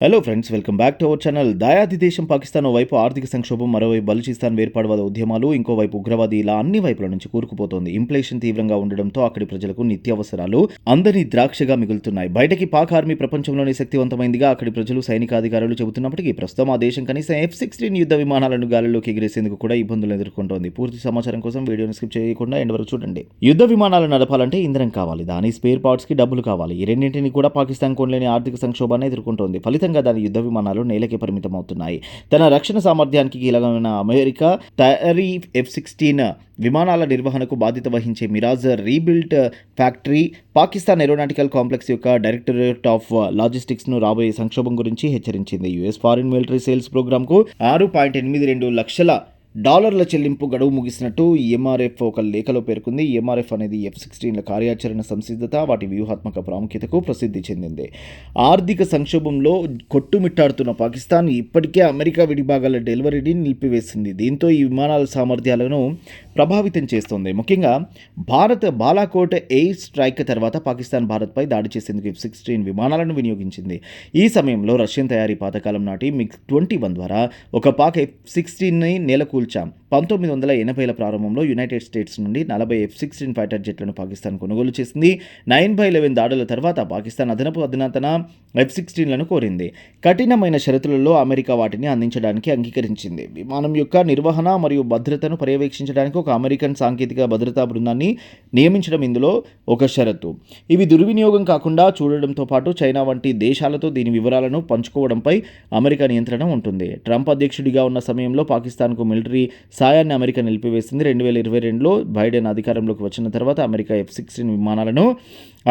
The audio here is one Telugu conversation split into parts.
Hello friends welcome back to our channel దయాది దేశం పాకిస్తాన్ వైపు ఆర్థిక సంక్షోభం మరోవైపు బలుచిస్తాన్ వేర్పాటువాద ఉద్యమాలు ఇంకోవైపు ఉగ్రవాది ఇలా అన్ని వైపుల నుంచి కూరుకుపోతోంది. ఇన్ఫ్లేషన్ తీవ్రంగా ఉండడంతో అక్కడి ప్రజలకు నిత్యావసరాలు అందరి ద్రాక్షగా మిగులుతున్నాయి. బయటకి పాక్ ఆర్మీ ప్రపంచంలోనే శక్తివంతమైందిగా అక్కడి ప్రజలు సైనికాధికారులు చెబుతున్నప్పటికీ ప్రస్తుతం ఆ దేశం కనీసం ఎఫ్ సిక్స్టీన్ యుద్ధ విమానాలను గాలిలోకి ఎగిరేసేందుకు కూడా ఇబ్బందులు ఎదుర్కొంటోంది. పూర్తి సమాచారం కోసం వీడియోని స్కిప్ చేయకుండా ఎండ్ వరకు చూడండి. యుద్ధ విమానాలు నడపాలంటే ఇంధనం కావాలి. దాని స్పేర్ పార్ట్స్కి డబ్బులు కావాలి. ఈ రెండింటిని కూడా పాకిస్తాన్ కొనలేని ఆర్థిక సంక్షోభాన్ని ఎదుర్కొంటోంది. ఫలితంగా దాని యుద్ధ విమానాలు నేలకే పరిమితమవుతున్నాయి. తన రక్షణ సామర్థ్యానికి కీలకమైన అమెరికా తయారీ ఎఫ్ సిక్స్టీన్ విమానాల నిర్వహణకు బాధ్యత వహించే Mirage rebuilt factory Pakistan aeronautical complex యొక్క డైరెక్టరేట్ ఆఫ్ లాజిస్టిక్స్ను రాబోయే సంక్షోభం గురించి హెచ్చరించింది. యుఎస్ ఫారిన్ మిలిటరీ సేల్స్ ప్రోగ్రామ్కు ఆరు పాయింట్ ఎనిమిది రెండు లక్షల డాలర్ల చెల్లింపు గడువు ముగిసినట్టు ఎంఆర్ఎఫ్ ఒక లేఖలో పేర్కొంది. ఎంఆర్ఎఫ్ అనేది ఎఫ్ సిక్స్టీన్ల కార్యాచరణ సంసిద్ధత వాటి వ్యూహాత్మక ప్రాముఖ్యతకు ప్రసిద్ధి చెందింది. ఆర్థిక సంక్షోభంలో కొట్టుమిట్టాడుతున్న పాకిస్తాన్ ఇప్పటికే అమెరికా విడిభాగాల డెలివరీని నిలిపివేసింది. దీంతో ఈ విమానాల సామర్థ్యాలను ప్రభావితం చేస్తోంది. ముఖ్యంగా భారత్ బాలాకోట్ ఎయిర్ స్ట్రైక్ తర్వాత పాకిస్తాన్ భారత్పై దాడి చేసేందుకు ఎఫ్ సిక్స్టీన్ విమానాలను వినియోగించింది. ఈ సమయంలో రష్యన్ తయారీ పాతకాలం నాటి మిగ్ ట్వంటీ వన్ ద్వారా ఒక పాక్ ఎఫ్ సిక్స్టీన్ని నెలకూల్చాం. పంతొమ్మిది వందల ఎనభైల ప్రారంభంలో యునైటెడ్ స్టేట్స్ నుండి నలభై ఎఫ్ సిక్స్టీన్ ఫైటర్ జెట్లను పాకిస్తాన్ కొనుగోలు చేసింది. నైన్ బై లెవెన్ దాడుల తర్వాత పాకిస్తాన్ అదనపు అధునాతన ఎఫ్ సిక్స్టీన్లను కోరింది. కఠినమైన షరతులలో అమెరికా వాటిని అందించడానికి అంగీకరించింది. విమానం యొక్క నిర్వహణ మరియు భద్రతను పర్యవేక్షించడానికి ఒక అమెరికన్ సాంకేతిక భద్రతా బృందాన్ని నియమించడం ఇందులో ఒక షరతు. ఇవి దుర్వినియోగం కాకుండా చూడడంతో పాటు చైనా వంటి దేశాలతో దీని వివరాలను పంచుకోవడంపై అమెరికా నియంత్రణ ఉంటుంది. ట్రంప్ అధ్యక్షుడిగా ఉన్న సమయంలో పాకిస్తాన్కు మిలిటరీ సాయాన్ని అమెరికా నిలిపివేసింది. రెండు వేల ఇరవై రెండులో బైడెన్ అధికారంలోకి వచ్చిన తర్వాత అమెరికా ఎఫ్ సిక్స్టీన్ విమానాలను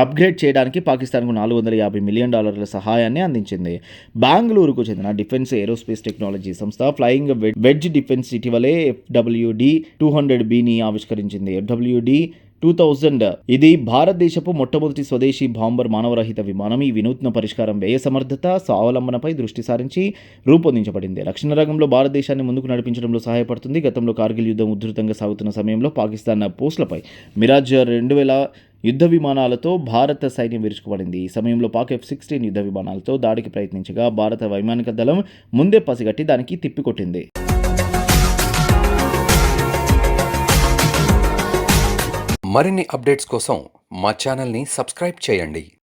అప్గ్రేడ్ చేయడానికి పాకిస్తాన్కు నాలుగు వందల యాభై మిలియన్ డాలర్ల సహాయాన్ని అందించింది. బెంగళూరుకు చెందిన డిఫెన్స్ ఏరోస్పేస్ టెక్నాలజీ సంస్థ ఫ్లయింగ్ వెడ్జ్ డిఫెన్స్ ఇటీవలే ఎఫ్డబ్ల్యూడి టూ హండ్రెడ్ బిని ఆవిష్కరించింది. ఎఫ్డబ్ల్యూడి టూ థౌజండ్ ఇది భారతదేశపు మొట్టమొదటి స్వదేశీ బాంబర్ మానవరహిత విమానం. ఈ వినూత్న పరిష్కారం వ్యయ సమర్థత స్వావలంబనపై దృష్టి సారించి రూపొందించబడింది. రక్షణ రంగంలో భారతదేశాన్ని ముందుకు నడిపించడంలో సహాయపడుతుంది. గతంలో కార్గిల్ యుద్ధం ఉధృతంగా సాగుతున్న సమయంలో పాకిస్తాన్ పోస్టులపై మిరాజ్ రెండు వేల యుద్ధ విమానాలతో భారత సైన్యం విరుచుకుపడింది. ఈ సమయంలో పాక్ ఎఫ్ సిక్స్టీన్ యుద్ధ విమానాలతో దాడికి ప్రయత్నించగా భారత వైమానిక దళం ముందే పసిగట్టి దానికి తిప్పికొట్టింది. మరిన్ని అప్డేట్స్ కోసం మా ఛానల్ని సబ్స్క్రైబ్ చేయండి.